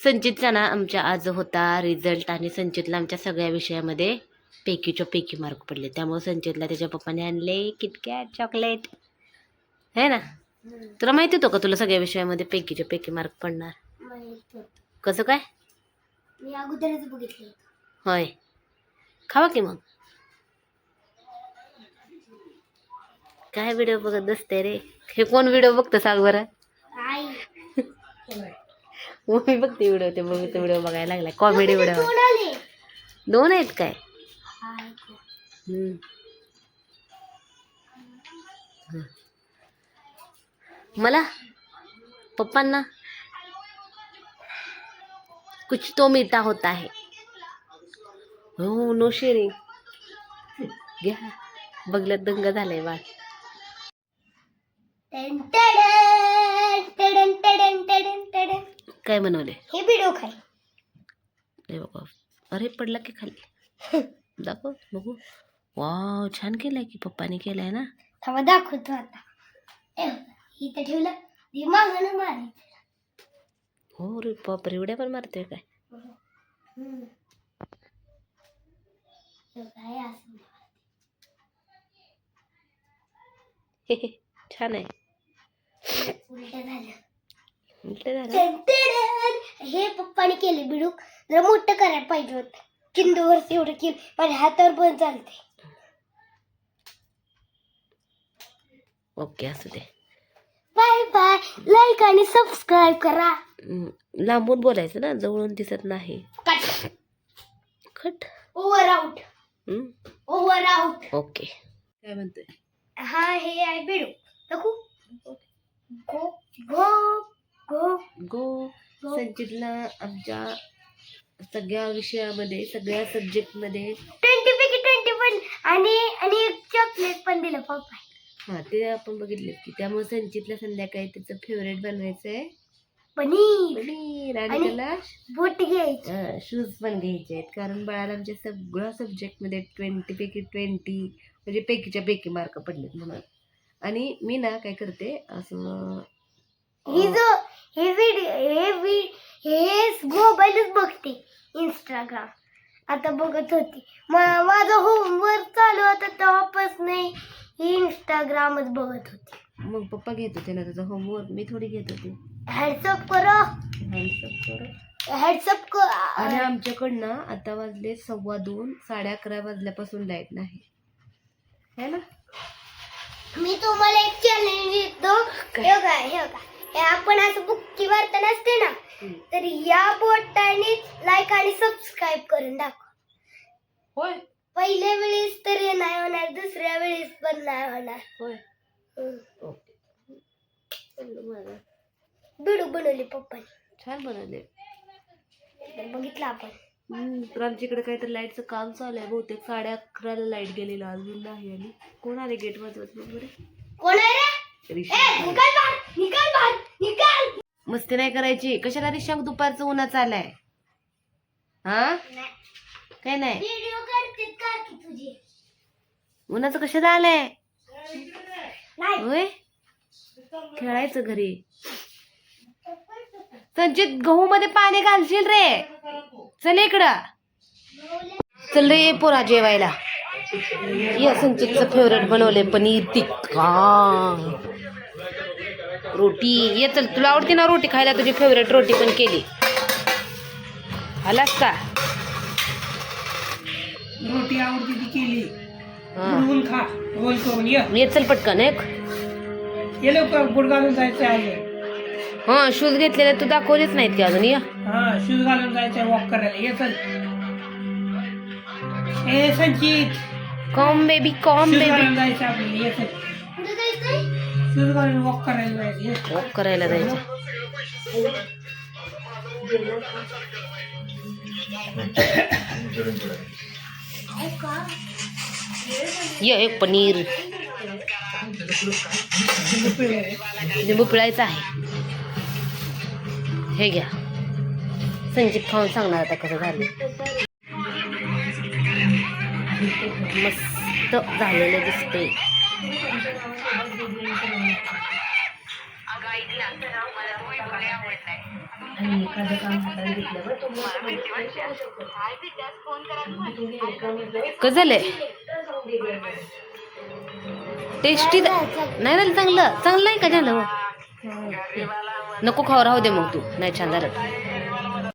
संचितचा ना आमच्या आज होता रिझल्ट आणि संचितला आमच्या सगळ्या विषयामध्ये पैकीच्या पैकी मार्क पडले. त्यामुळे संचितला त्याच्या पप्पाने आणले किटकॅट चॉकलेट है ना? तुला माहिती होतं का तुला सगळ्या विषयामध्ये पैकीच्या पैकी मार्क पडणार? कसं काय? मी अगोदरच बघितलं होय. खावा की मग? काय व्हिडिओ बघत बसते रे? हे कोण व्हिडिओ बघतं सांग बरं? मी बघते व्हिडिओ ते बघते व्हिडिओ बघायला लागलाय. कॉमेडी व्हिडिओ दोन आहेत काय. मला? पप्पांना? कुछ तो मिळता होता है. हो नो शेअरिंग घ्या. बघल्यात दंग झालाय बा टन टडन, टडन टडन टडन टडन. काय बनवले? हे व्हिडिओ खाय अरे बाबा अरे पडला की खाली. दाखव बघू. वाव छान केलाय की पप्पाने केलाय ना? थांबा दाखवतो आता. इथं ठेवलं. हे मागं मारे हो रे बापरे एवढ्या पण मारतोय काय. काय असं छान आहे. हे पप्पाने केले बिडूक. जरा मोठं करायला पाहिजे होतं. चिंदूवर एवढं केलं. माझ्या हातावर पण चालते ओके असू दे. Bye bye. लाईक आणि सबस्क्राईब करा. लांबून बोलायचं ना जवळून दिसत नाही. कट खट over out over out okay. काय म्हणतोय? हा हे आहे बिडू दाखवू गो गो. गो गो. संचितला आमच्या सगळ्या विषयामध्ये सगळ्या सब्जेक्टमध्ये ट्वेंटी पैकी ट्वेंटी पण आणि आणि एक चॉकलेट पण दिलं पप्पा. हा ते आपण बघितले की त्यामुळे संचितला संध्याकाळी त्याचं फेवरेट बनवायचं आहे पनीर. पनीर आणि आणि- त्याला बोट घ्यायची. शूज पण घ्यायचे आहेत. कारण बाळाला आमच्या सगळ्या सब्जेक्टमध्ये ट्वेंटी पैकी ट्वेंटी म्हणजे पैकीच्या पैकी मार्क पडलेत म्हणून. आणि मी ना काय करते असं ही जो हे व्हिडिओ हे वी हे मोबाईलच बघते इंस्टाग्राम आता बघत होती. मा- माझं होमवर्क चालू होता तेव्हापास नाही ही इंस्टाग्रामच बघत होती. मग पप्पा घेत होते ना त्याचा होमवर्क मी थोडी घेत होते. हॅडसअप करो. Up करा. हॅडसअप आणि कर आमच्याकडनं आता वाजले सव्वा दोन साडे अकरा वाजल्यापासून लाइट नाही. है ना? मी तुम्हाला एक चॅलेंज देतो. हे बघा हे बघा. आपण असं बुक्की वार्ता नसते ना? तर या बोटाने लाईक आणि सबस्क्राईब करून दाखव. होय. पहिल्या वेळेस तर हे नाही होणार दुसऱ्या वेळेस पण नाही होणार. होय. बिडू बनवले पप्पाने. छान बनवले. बघितलं आपण. तर आमच्या इकडे काहीतरी लाईटचं काम चालू आहे बहुतेक साडे अकराला लाइट गेलेलं अजून नाही आली. कोण आले गेट वाजवत वगैरे कोण आहे रे रिक्षा ए, निकाल बाहेर निकाल बाहेर निकाल. मस्ती नाही करायची. कशाला रिशाक दुपारचं उन्हाचं आलाय हा? काय नाही? उन्हाचं कशाला आलंय? नाही. होय? खेळायचं घरी. संचित गहू मध्ये पाणी घालशील रे. चल इकडं. चल रे पोरा जेवायला. या संचितचं फेवरेट बनवले पनीर टिक्का. रोटी. ये चल तुला आवडते ना रोटी खायला? तुझी फेवरेट रोटी पण केली. आलास का? रोटी आवडती ती केली. बनवून खा. रोल करून ये. ये चल पटकन एक. ये लवकर बुट घालून जायचं आहे. हा शूज घेतलेले तू दाखवलेच नाहीत की अजून? या. हा शूज घालून जायचंय वॉक करायला. ये चल. ए Sanchit. Come baby come shoes baby. घालून जायचं आपल्याला ये चल कुठे जायचंय शूज घालून वॉक करायला जायचं ये. वॉक करायला जायचं ये एक पनीर. लिंबू पिळायचं आहे. हे घ्या. संजीत खाऊन सांगणार आता कसं झालं. मस्त झालेलं दिसते आणि एखादं काम हाताने झालंय? टेस्टी नाही झालं चांगलं? चांगलं आहे का झालं? नको खावं राहू दे मग तू. नाही छान झालं.